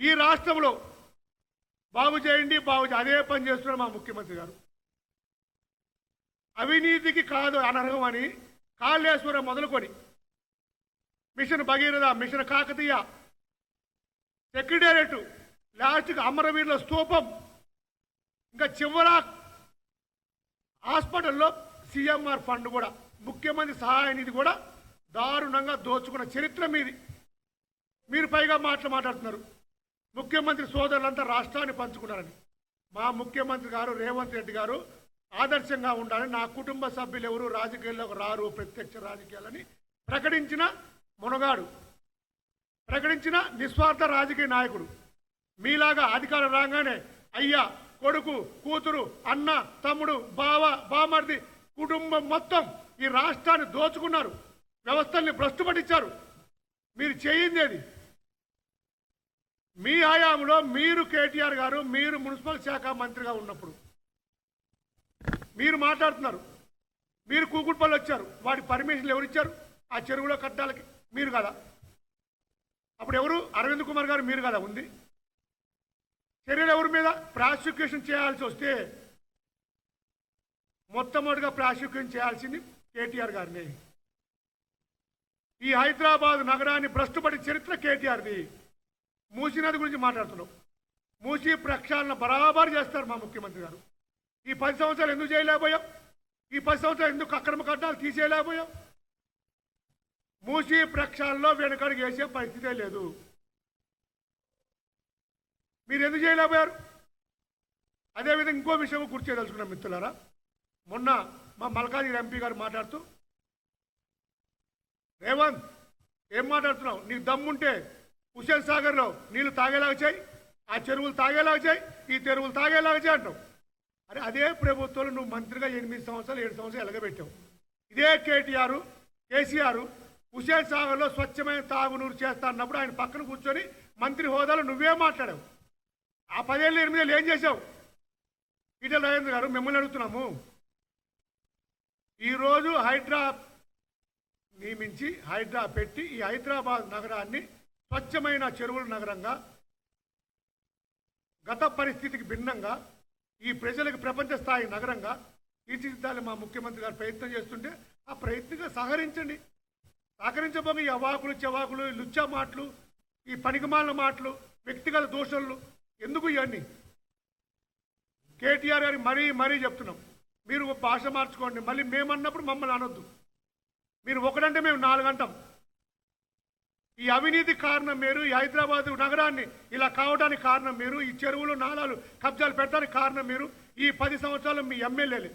ఈ రాష్ట్రంలో బాగు చేయండి బాగు అదే పని చేస్తున్నారు మా ముఖ్యమంత్రి గారు. అవినీతికి కాదు అనర్హం అని కాళేశ్వరం మొదలుకొని mission Bhagiratha mission Kakatiya secretariat లాస్ట్కి అమరవీరుల స్తూపం ఇంకా చివర హాస్పిటల్లో సిఎంఆర్ ఫండ్ కూడా ముఖ్యమంత్రి సహాయ నిధి కూడా దారుణంగా దోచుకున్న చరిత్ర మీది. మీరు పైగా మాటలు మాట్లాడుతున్నారు. ముఖ్యమంత్రి సోదరులంతా రాష్ట్రాన్ని పంచుకున్నారని. మా ముఖ్యమంత్రి గారు రేవంత్ రెడ్డి గారు ఆదర్శంగా ఉండాలని నా కుటుంబ సభ్యులు ఎవరు రాజకీయాల్లోకి రారు ప్రత్యక్ష రాజకీయాలని ప్రకటించిన మునగాడు. ప్రకటించిన నిస్వార్థ రాజకీయ నాయకుడు. మీలాగా అధికారం రాగానే అయ్యా కొడుకు కూతురు అన్న తమ్ముడు బావ బామర్ది కుటుంబం మొత్తం ఈ రాష్ట్రాన్ని దోచుకున్నారు. వ్యవస్థల్ని భ్రష్టుపట్టించారు. మీరు చేయింది అది మీ హయాంలో మీరు కేటీఆర్ గారు మీరు మున్సిపల్ శాఖ మంత్రిగా ఉన్నప్పుడు మీరు మాట్లాడుతున్నారు. మీరు కూకుడుపల్లి వచ్చారు. వాటి పర్మిషన్లు ఎవరు ఇచ్చారు? ఆ చెరువులో కట్టడానికి మీరు కదా. అప్పుడు ఎవరు? అరవింద్ కుమార్ గారు మీరు కదా ఉంది. చర్యలు ఎవరి మీద? ప్రాసిక్యూషన్ చేయాల్సి వస్తే మొట్టమొదటిగా ప్రాసిక్యూషన్ చేయాల్సింది కేటీఆర్ గారిని. ఈ హైదరాబాద్ నగరాన్ని భ్రష్టుపడి చరిత్ర కేటీఆర్ది. మూసినది గురించి మాట్లాడుతున్నాం. మూసి ప్రక్షాళన బరాబర్ చేస్తారు మా ముఖ్యమంత్రి గారు. ఈ పది సంవత్సరాలు ఎందుకు చేయలేకపోయాం? ఈ పది సంవత్సరాలు ఎందుకు అక్రమ కట్టాలు తీసేయలేకపోయాం? మూసి ప్రక్షాళనలో వెనుకడుగు వేసే పరిస్థితే లేదు. మీరు ఎందుకు చేయలేకపోయారు? అదేవిధంగా ఇంకో విషయం గుర్తు మిత్రులారా. మొన్న మా మల్కాజిగిరి ఎంపీ గారు మాట్లాడుతూ రేవంత్ ఏం మాట్లాడుతున్నావు? నీకు దమ్ముంటే హుసేన్ సాగర్లో నీళ్ళు తాగేలాగా చేయి ఆ చెరువులు తాగేలాగా చేయి ఈ చెరువులు తాగేలాగా చేయి అంటావు. అరే అదే ప్రభుత్వంలో నువ్వు మంత్రిగా ఎనిమిది సంవత్సరాలు ఏడు సంవత్సరాలు ఎలగబెట్టావు. ఇదే కేటీఆర్ కేసీఆర్ హుసేన్ సాగర్లో స్వచ్ఛమైన తాగునూరు చేస్తా అన్నప్పుడు ఆయన పక్కన కూర్చొని మంత్రి హోదాలో నువ్వే మాట్లాడావు. ఆ పదేళ్ళు ఎనిమిదేళ్ళు ఏం చేశావు? ఈటల రాజేంద్ర గారు మిమ్మల్ని అడుగుతున్నాము. ఈరోజు హైడ్రా నియమించి హైడ్రా పెట్టి ఈ హైదరాబాద్ నగరాన్ని స్వచ్ఛమైన చెరువుల నగరంగా గత పరిస్థితికి భిన్నంగా ఈ ప్రజలకు ప్రపంచ స్థాయి నగరంగా తీర్చిదిద్దాలి మా ముఖ్యమంత్రి గారు ప్రయత్నం చేస్తుంటే ఆ ప్రయత్నంగా సహకరించండి. సహకరించబోగా ఈ అవాకులు చెవాకులు లుచ్చా మాటలు ఈ పనికిమాల మాటలు వ్యక్తిగత దోషణలు ఎందుకు ఇవన్నీ? కేటీఆర్ గారి మరీ మరీ చెప్తున్నాం. మీరు భాష మార్చుకోండి. మళ్ళీ మేమన్నప్పుడు మమ్మల్ని అనొద్దు. మీరు ఒకటంటే మేము నాలుగు ఈ అవినీతి కారణం మీరు ఈ హైదరాబాద్ నగరాన్ని ఇలా కావడానికి కారణం మీరు ఈ చెరువులు నాలాలు కబ్జాలు పెట్టడానికి కారణం మీరు ఈ పది సంవత్సరాలు మీ ఎమ్మెల్యేలే.